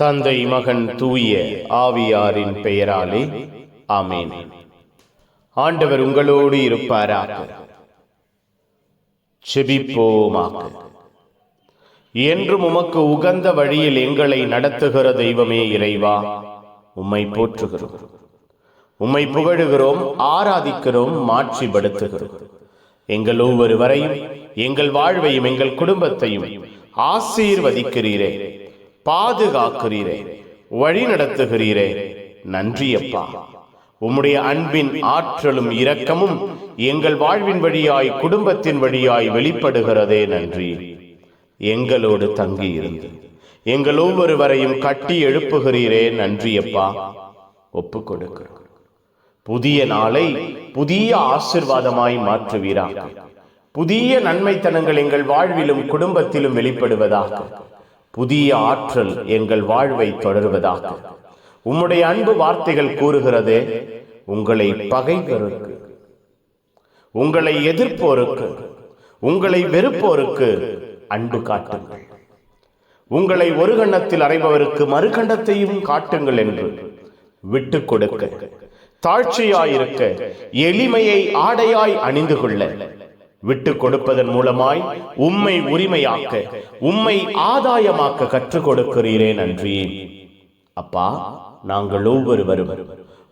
தந்தை மகன் தூய ஆவியாரின் பெயராலே ஆமேன். ஆண்டவர் உங்களோடு இருப்பாராக. செபிப்போமாக. என்றும் உமக்கு உகந்த வழியில் எங்களை நடத்துகிற தெய்வமே இறைவா உம்மை போற்றுகிறோம். உம்மை புகழுகிறோம் ஆராதிக்கிறோம் மாட்சிப்படுத்துகிறோம். எங்கள் ஒவ்வொருவரையும் எங்கள் வாழ்வையும் எங்கள் குடும்பத்தையும் ஆசீர்வதிக்கிறீரே. பாதுகாக்கிறீரே வழி நடத்துகிறீரே. நன்றி அப்பா உம்முடைய அன்பின் ஆற்றலும் இரக்கமும் எங்கள் வாழ்வின் வழியாய் குடும்பத்தின் வழியாய் வெளிப்படுகிறதே நன்றி. எங்களோடு தங்கியிருந்து எங்கள் ஒவ்வொருவரையும் கட்டி எழுப்புகிறீரே நன்றியப்பா. ஒப்பு கொடுக்கிறோம் புதிய நாளை புதிய ஆசிர்வாதமாய் மாற்றுவீராக. புதிய நன்மைத்தனங்கள் எங்கள் வாழ்விலும் குடும்பத்திலும் வெளிப்படுவதாக. புதிய ஆற்றல் எங்கள் வாழ்வை தொடருவதாக. உம்முடைய அன்பு வார்த்தைகள் கூறுகிறதே உங்களை பகைவருக்கு உங்களை எதிர்ப்போருக்கு. உங்களை வெறுப்போருக்கு அன்பு காட்டுங்கள். உங்களை ஒரு கண்ணத்தில் அறைபவருக்கு மறுகண்டத்தையும் காட்டுங்கள் என்று விட்டு கொடுக்க தாழ்ச்சியாயிருக்க எளிமையை ஆடையாய் அணிந்து கொள்ள விட்டு கொடுப்பதன் மூலமாய் உம்மை உரிமையாக்க உம்மை ஆதாயமாக்க கற்றுக் கொடுக்கிறீரே நன்றி. அப்பா நாங்கள் ஒவ்வொருவரும்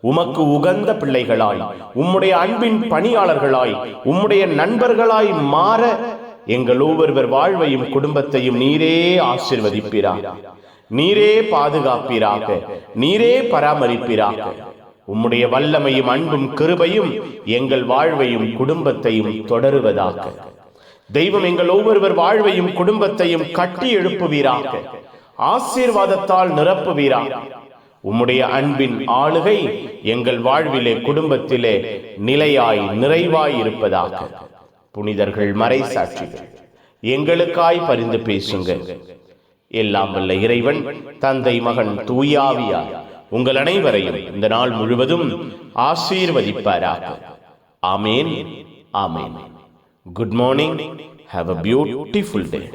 உமக்கு உகந்த பிள்ளைகளாய் உம்முடைய அன்பின் பணியாளர்களாய் உம்முடைய நண்பர்களாய் மாற எங்கள் ஒவ்வொருவர் வாழ்வையும் குடும்பத்தையும் நீரே ஆசிர்வதிப்பீராக. நீரே பாதுகாப்பீராக. நீரே பராமரிப்பீராக. உம்முடைய வல்லமையும் அன்பும் கிருபையும் எங்கள் வாழ்வையும் குடும்பத்தையும் தொடருவதாக. தெய்வம் எங்கள் ஒவ்வொருவர் வாழ்வையும் குடும்பத்தையும் கட்டி எழுப்புவீராக. ஆசீர்வாதத்தால் நிரப்புவீராக. உம்முடைய அன்பின் ஆளுகை எங்கள் வாழ்விலே குடும்பத்திலே நிலையாய் நிறைவாய் இருப்பதாக. புனிதர்கள் மறை சாட்சிகள் எங்களுக்காய் பரிந்து பேசுங்க எல்லாம் வல்ல இறைவன் தந்தை மகன் தூயாவியார் உங்கள் அனைவரையும் இந்த நாள் முழுவதும் ஆசீர்வதிப்பாராக. ஆமேன். ஆமேன். Good morning have a beautiful day